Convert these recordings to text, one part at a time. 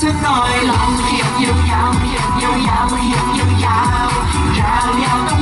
เธอหน่อยลองเขียนยาวยาวเขียนยาวยาวเขียนยาวยาวยาวยาว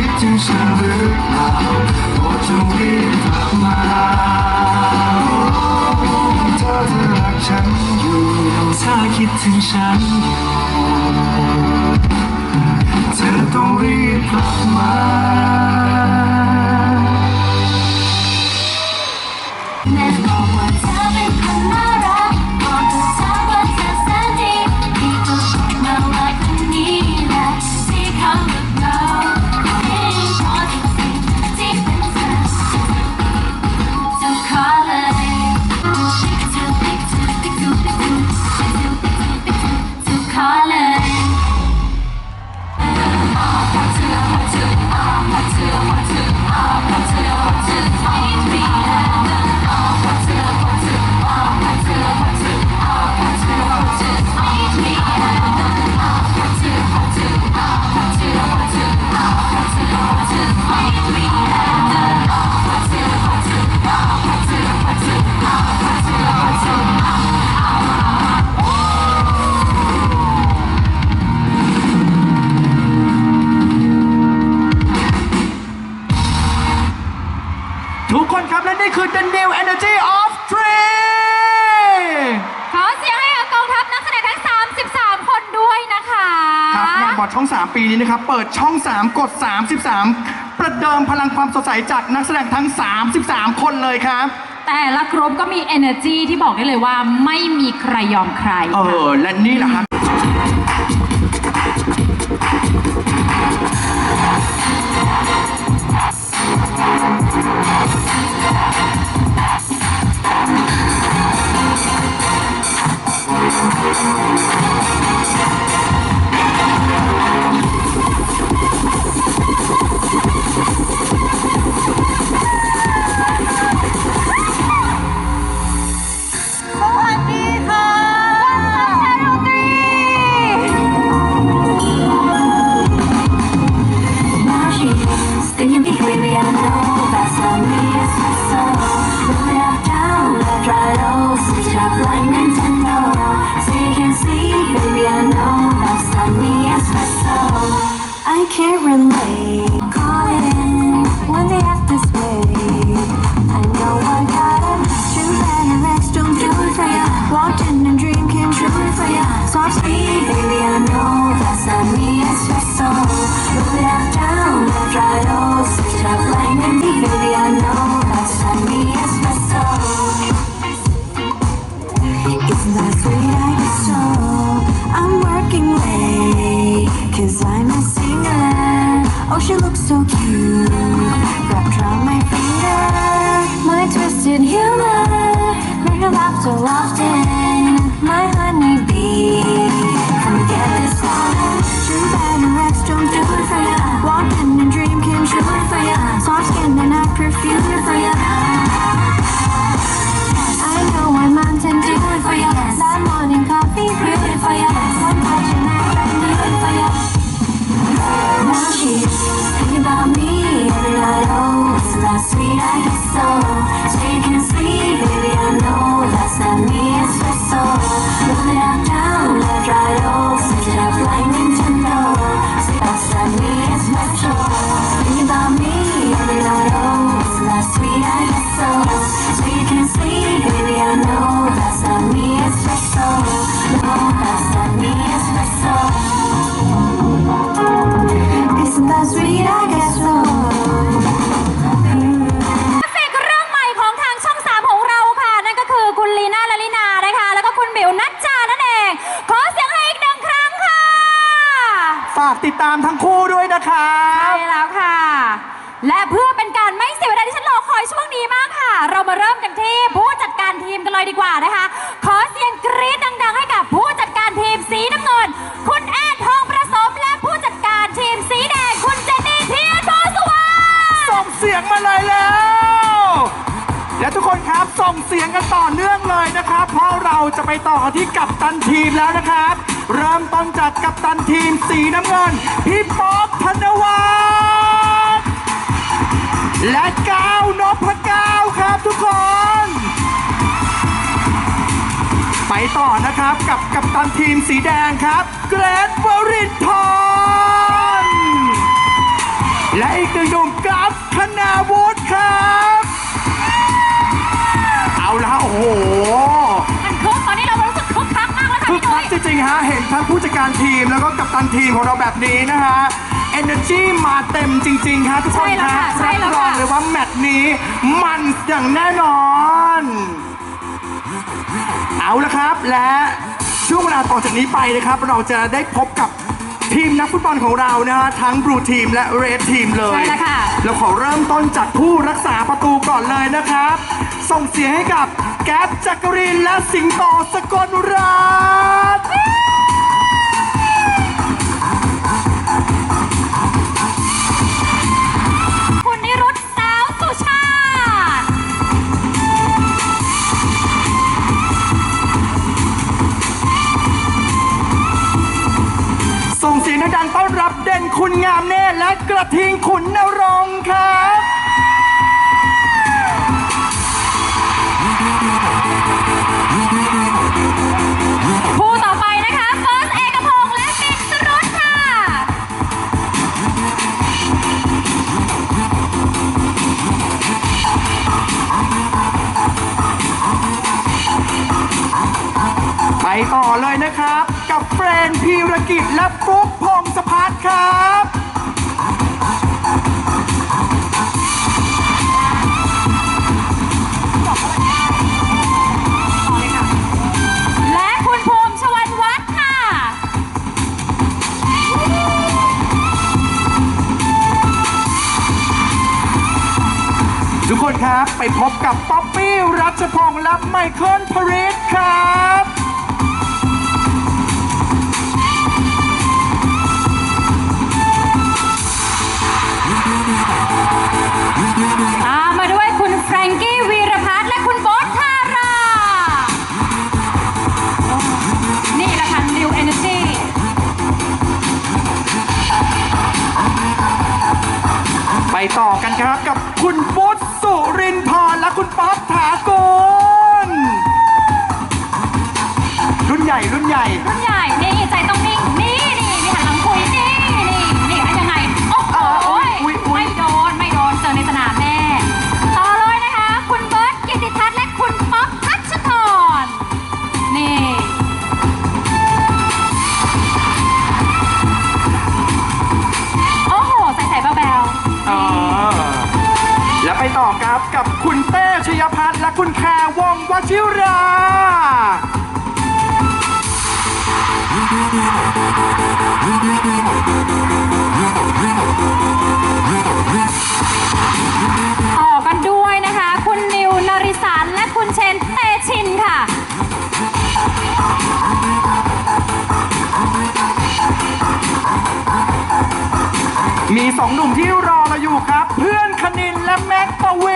คิดถึงฉันหรือเปล่าโปรดจงรีบกลับมาเธอจะรักฉันอยู่ถ้าคิดถึงฉันอยู่เธอต้องรีบกลับมา เปิดช่อง 3 กด 33 ประเดิมพลังความสดใสจากนักแสดงทั้ง 33 คนเลยครับ แต่ละครบก็มี energy ที่บอกได้เลยว่าไม่มีใครยอมใคร เออ และนี่แหละครับ และเพื่อเป็นการไม่เสียเวลาที่ฉันรอคอยช่วงนี้มากค่ะ เรามาเริ่มกันที่ผู้จัดการทีมกันเลยดีกว่านะคะ ขอเสียงกรี๊ดดังๆ ให้กับผู้จัดการทีมสีน้ำเงิน คุณแอนทองประสมและผู้จัดการทีมสีแดงคุณเจนนี่เทียนโพสุวรรณส่งเสียงมาเลยแล้วและทุกคนครับส่งเสียงกันต่อเนื่องเลยนะครับ เพราะเราจะไปต่อที่กัปตันทีมแล้วนะครับ เริ่มต้นจากกัปตันทีมสีน้ำเงินพี่ป๊อบธนวัฒน์ และก้าวนพก้าวครับทุกคน ไปต่อนะครับกับกัปตันทีมสีแดงครับ เกรทวรินทร์และอีกหนึ่งหนุ่มกราฟคณาวุฒิครับ เอาละฮะโอ้โหมันคึกตอนนี้เรารู้สึกคึกคักมากแล้วค่ะคึกพี่หคันุ่กย จริงๆฮะเห็นทั้งผู้จัดการทีมแล้วก็กัปตันทีมของเราแบบนี้นะฮะ Energy มาเต็มจริง ๆ ครับทุกคนครับรับรองเลยว่าแมตช์นี้มันอย่างแน่นอน เอาละครับ และช่วงเวลาต่อจากนี้ไปนะครับ เราจะได้พบกับทีมนักฟุตบอลของเรานะฮะทั้งบลูทีมและเรดทีมเลย ใช่แล้วค่ะ เราขอเริ่มต้นจากผู้รักษาประตูก่อนเลยนะครับ ส่งเสียงให้กับแก๊ปจักรินและสิงโตสกลรัตน์ ส่งเสียงดังๆต้อนรับเด่นคุณงามเนตรและกระทิงขุนนรงค์ครับผู้ต่อไปนะคะเฟิร์สเอกพงษ์และปิดสรุตค่ะ ไปต่อเลยนะครับ กับเฟรนพีรกิจและฟลุ๊กพงศพัฒน์ ครับและคุณภูมิชวันวัฒน์ค่ะ ทุกคนครับไปพบกับป๊อปปี้รัชพงษ์และไมเคิลพริสครับ ต่อกันครับกับคุณฟุตสุรินทร์และคุณป๊อปถากุลรุ่นใหญ่รุ่นใหญ่ รุ่นใหญ่ วงศ์วชิรา ต่อกันด้วยนะคะ คุณนิวนริสารและคุณเชนเตชินค่ะ มีสองหนุ่มที่รอเราอยู่ครับ เพื่อนคณินและแม็กปเว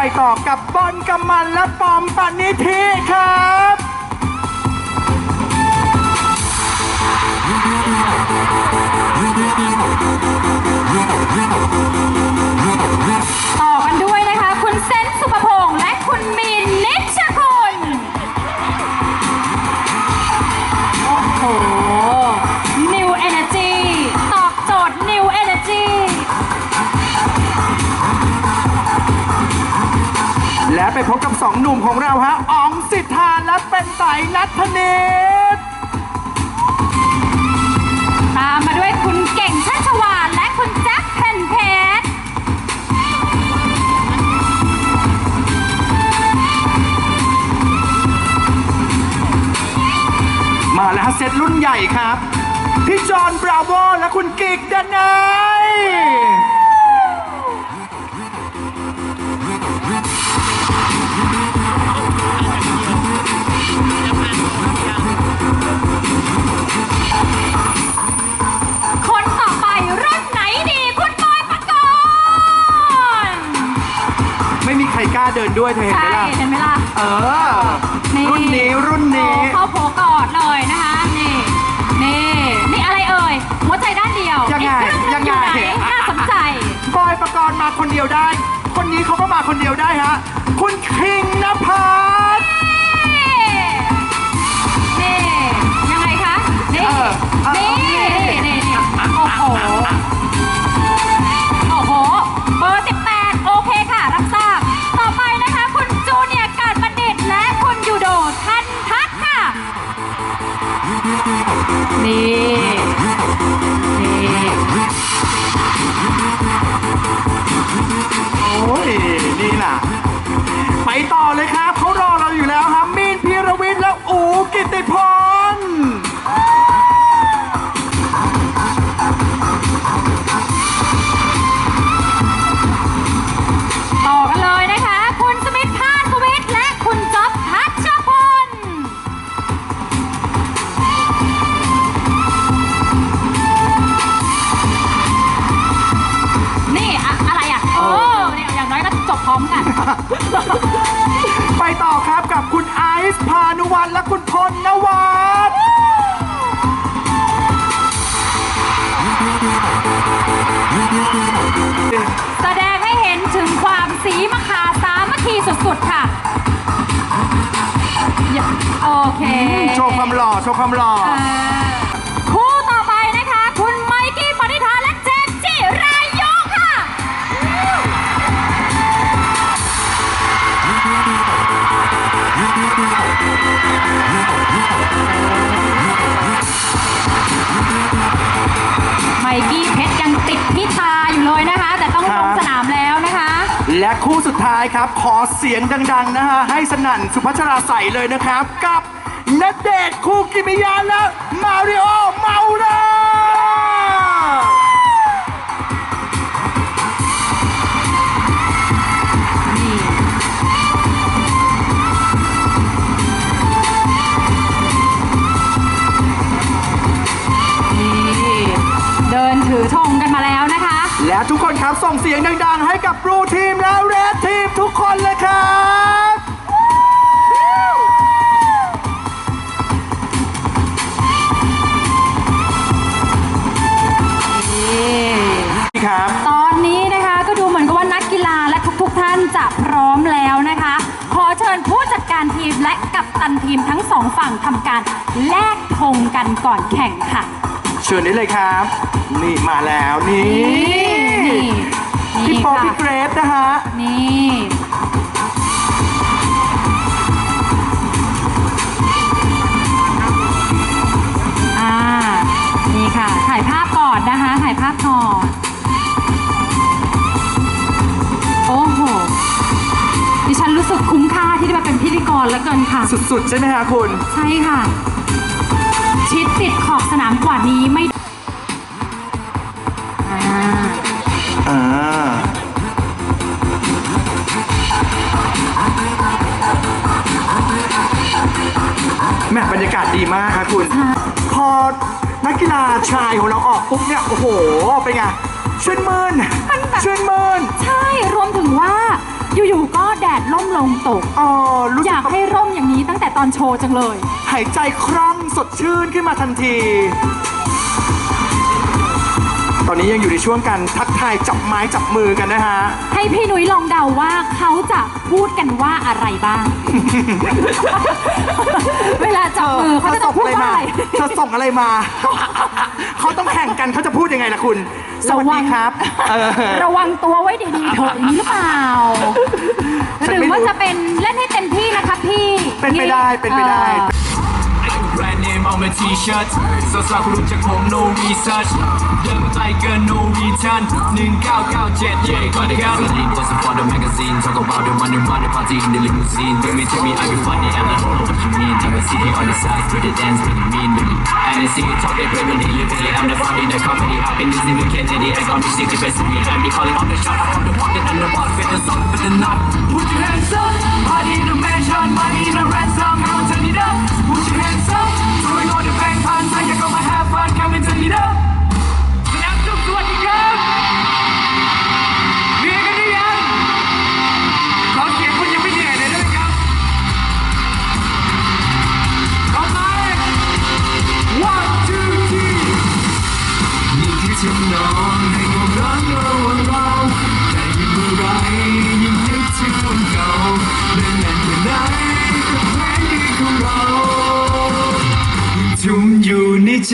ไปต่อกับบอลกำมันและปอมปณิธิครับต่อ ไปพบกับสองหนุ่มของเราฮะอ๋องสิทธาและเป็นไตนัทธเนศตามมาด้วยคุณเก่งชัชวานและคุณแจ็คเพนเพชรมาแล้วฮะเซตรุ่นใหญ่ครับ พี่จอห์นบราโวและคุณกิกดนา เดินด้วยเธอเห็นไหมใช่ล่ะ เห็นไหมล่ะเออ รุ่นนี้รุ่นนี้ โอ้เข้าโผกอดเลยนะคะนี่นี่นี่อะไรเอ่ยหัวใจด้านเดียวยังไงอีกครึ่หนึ่ยังไง อหนน่าสนใจ บอยประกรณ์มาคนเดียวได้ คนนี้เขาก็มาคนเดียวได้ฮะ คุณคิงนภัส มกัน ไปต่อครับกับคุณไอซ์พานุวัฒน์และคุณพลนวัฒน์แสดงให้เห็นถึงความสีมะขาสามัคคีสุดๆค่ะ โอเค โชว์ความหล่อโชว์ความหล่อเออ กี้เพชรยังติดพิธาอยู่เลยนะคะ แต่ต้องลงสนามแล้วนะคะ และคู่สุดท้ายครับ ขอเสียงดังๆนะฮะให้สนั่นสุพัชราใสเลยนะครับ กับนเดชน์คูกิมิยาและมาริโอเมาเลอ และทุกคนครับส่งเสียงดังๆ ให้กับบลูทีมและเรดทีมทุกคนเลยครับนี่ครับ ตอนนี้นะคะก็ดูเหมือนกับว่านักกีฬาและทุกๆท่านจะพร้อมแล้วนะคะ ขอเชิญผู้จัดการทีมและกัปตันทีมทั้งสองฝั่งทำการแลกธงกันก่อนแข่งค่ะ เชิญได้เลยครับ นี่มาแล้วนี่นี่พี่นี่ปอค่ะพี่เกรซนะฮะนี่อ่านี่ค่ะ ถ่ายภาพก่อนนะคะ ถ่ายภาพก่อนโอ้โหดิฉันรู้สึกคุ้มค่าที่ได้มาเป็นพิธีกรแล้วเกินค่ะ สุดๆ ใช่ไหมฮะคุณ ใช่ค่ะชิด ติดขอบสนามกว่านี้ไม่อ่าอ่าแม่บรรยากาศดีมากครับคุณ พอนักกีฬาชายของเราออกปุ๊บเนี่ย โอ้โห เป็นไงชื่นมื่นมันแบบชื่นมื่นใช่รวมถึงว่า อยู่ๆก็แดดล่มลงตก อ๋อรู้อสึยากกให้ร่มอย่าง นี้ตั้งแต่ตอนโชว์จังเลย หายใจคล่องสดชื่นขึ้นมาทันที ตอนนี้ยังอยู่ในช่วงการทักทายจับไม้จับมือกันนะฮะ ให้พี่นุ้ยลองเดาว่าเขาจะพูดกันว่าอะไรบ้าง เวลาจับมือเขาจะต้องพูดว่าอะไรเธอส่งอะไรมา เขาต้องแข่งกันเขาจะพูดยังไงล่ะคุณ สวัสดีครับเออ ระวังตัวไว้ดีๆเถอะอย่างนี้หรือเปล่า ฉันหรือไม่รู้ ว่าจะเป็นเล่นให้เต็มที่นะคะพี่เป็นไปได้เป็นไปได้เออแบรนด์เนมเอามาทีเชิร์ตสาวๆคุณรู้จักผม no research เดินมาไกลเกิน no return 1997 yeah ก่อนนะครับ Berlin was for the magazine Talk about the money, money party in the limousine Tell me, tell me, I be funny and I don't know what you mean Take a city on the side, spread the dance, pretty mean baby. And I see you talk, they play me, live it I'm the funny, the comedy I've been listening to Kennedy I got me sick, the best of me And me calling on the shot, I'm on the pocket and the ball Fit the song, fit the knot Put your hands up Party in the mansion Money in the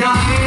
อ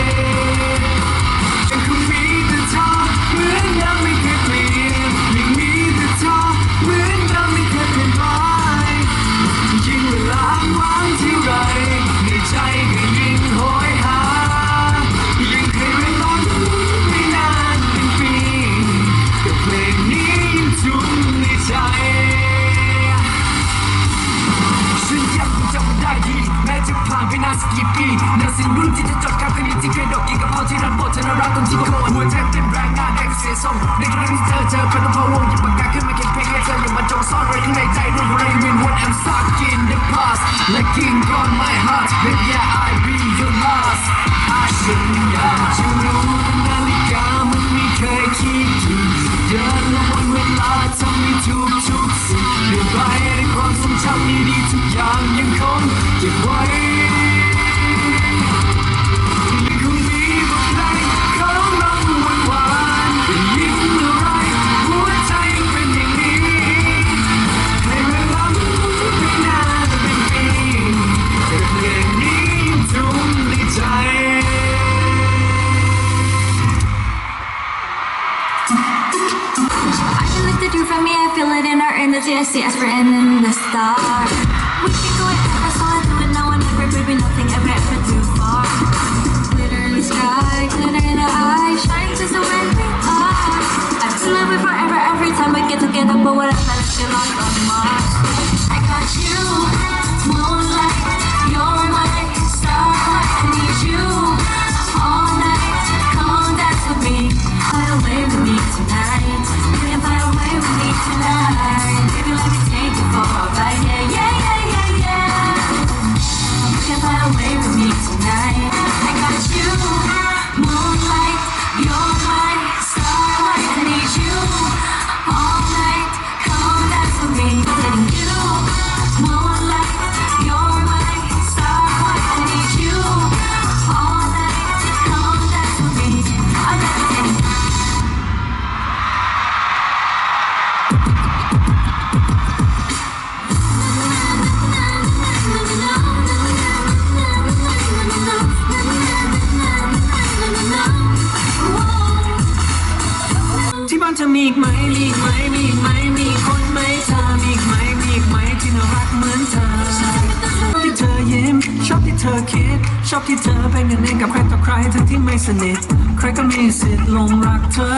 อบที่เธอเป็นกันเองกับใครต่อใครทั้งที่ไม่สนิท ใครก็มีสิทธิ์ลงรักเธอ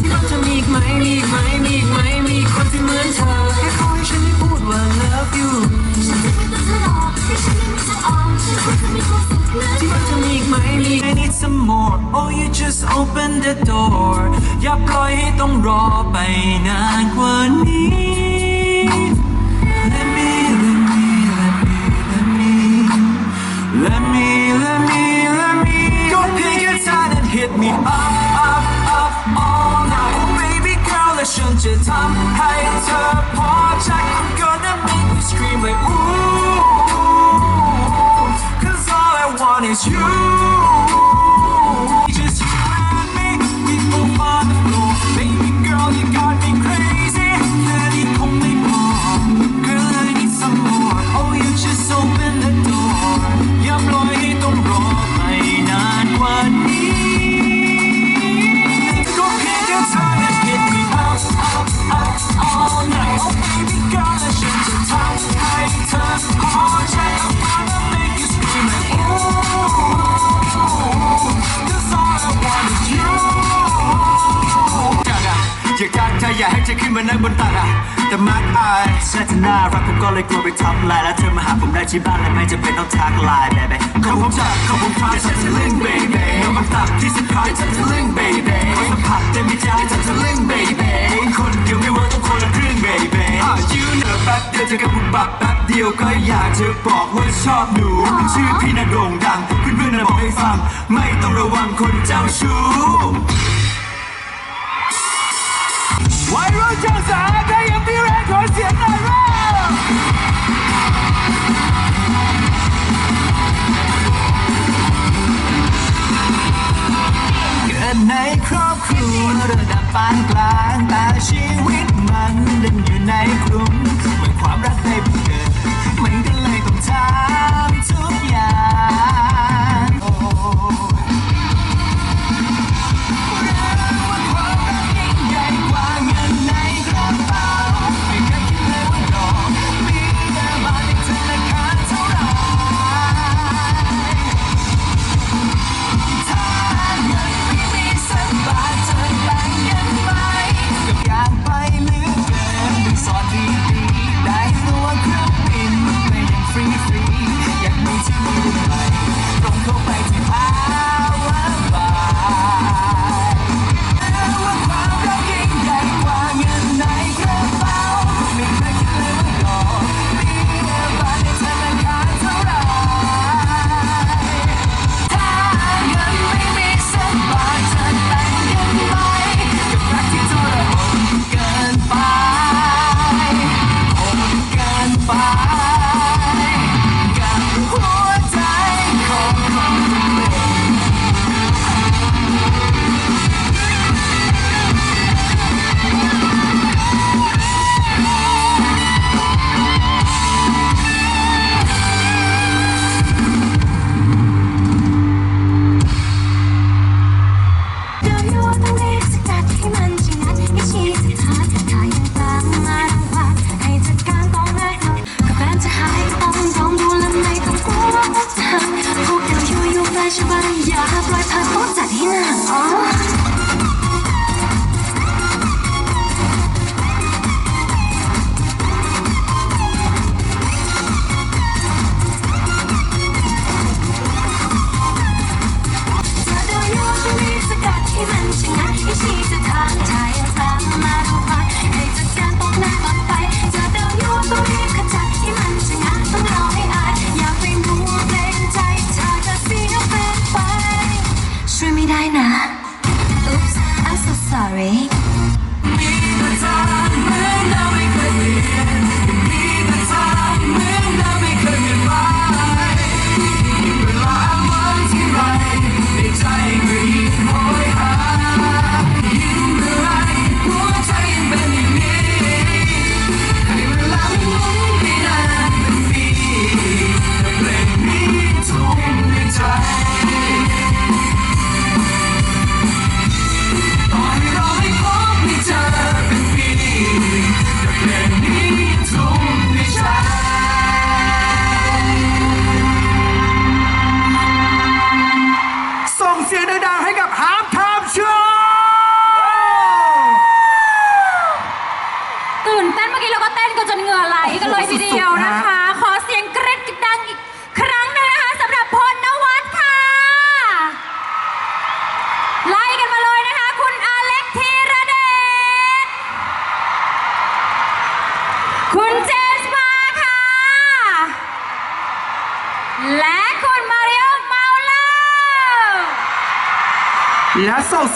ที่บ้านเธอมีอีกไหมมีอีกไหมมีอีกไหมมีคนที่เหมือนเธอแค่ขอให้ฉันได้พูดว่า love you ที่บ้านเธอมีอีกไหมมี I need some more Oh you just open the door อย่าปล่อยให้ต้องรอไปนานกว่านี้ let me let me let me let me let me time Hey, turn I'm gonna make you scream like ooh Cause all I want is you อยากให้ใจขึ้นมานั่งบนตักอะแต่มากอายแค่เหน้ารักผมก็เลยกลัวไปทับไลน์แล้วเธอมาหาผมได้ที่บ้านและไม่จะเป็นต้องทักไลน์แบบเขาผมจักเขาผมพาฉันจะเล่นเบย์เบย์นมันตักที่สัมผัสฉันจะเล่นเบย์เบยสัมผัสแต่ไม่ใจฉันจะเล่นเบย์เบยคนเดียวไม่ว่าต้องคนละครึ่งเบย์เบยืนเหนือแป๊บเดียวเจอกับผมบับแป๊บเดียวก็อยากจะบอกว่าชอบหนูชื่อพี่นาโด่งดังเพื่อนๆน่ะบอกให้ฟัง ไม่ต้องระวังคนเจ้าชู้ ช่ามรัเกิดในครอบครัวระดับปานกลางแต่ชีวิตมันดัอยู่ในกลุ่มเมื่อความรักได้เกิดมันก็เลยต้องถาม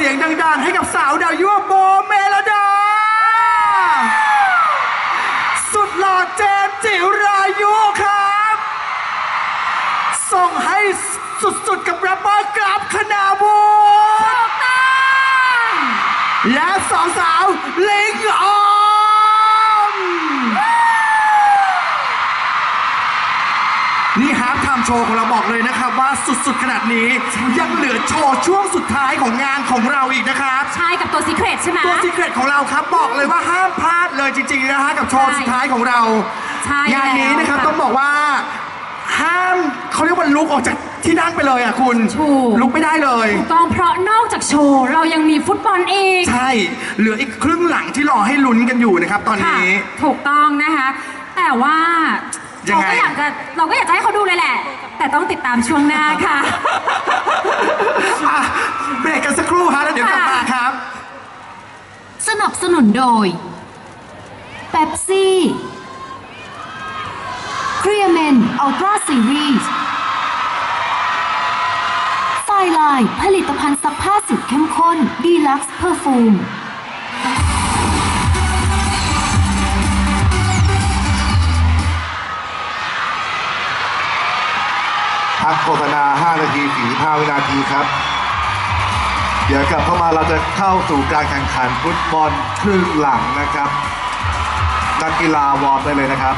ยั โชว์ของเราบอกเลยนะครับว่าสุดๆขนาดนี้ ยังเหลือโชว์ช่วงสุดท้ายของงานของเราอีกนะครับ ใช่กับตัวซีเครตใช่ไหม ตัวซีเครตของเราครับบอกเลยว่าห้ามพลาดเลยจริงๆนะฮะกับโชว์ใช่สุดท้ายของเราใช่งานนี้นะครับแล้วต้องบอกว่า ห้ามเขาเรียกว่าลุกออกจากที่นั่งไปเลยอะคุณถูก ลุกไม่ได้เลย ถูกต้องเพราะนอกจากโชว์เรายังมีฟุตบอลอีก ใช่ เหลืออีกครึ่งหลังที่รอให้ลุ้นกันอยู่นะครับตอนค่ะนี้ ถูกต้องนะคะ แต่ว่า ยัเรางไง ก็อยากจะเราก็อยากจะให้เขาดูเลยแหละ แต่ต้องติดตามช่วงหน้าค่ะ อะเบรกกันสักครู่ฮะแล้วเดี๋ยวกลับมาครับ สนับสนุนโดยเ e ปซี่เคลียร์เมนอัลตร้าซีรีส์ไฟลายผลิตภัณฑ์ซักผ้าสุดเข้มข้นดีลักซ์เพอร์ฟูม พักโฆษณา 5 นาที45วินาทีครับ เดี๋ยวกลับเข้ามาเราจะเข้าสู่การแข่งขันฟุตบอลครึ่งหลังนะครับ นักกีฬาวอร์มได้เลยนะครับ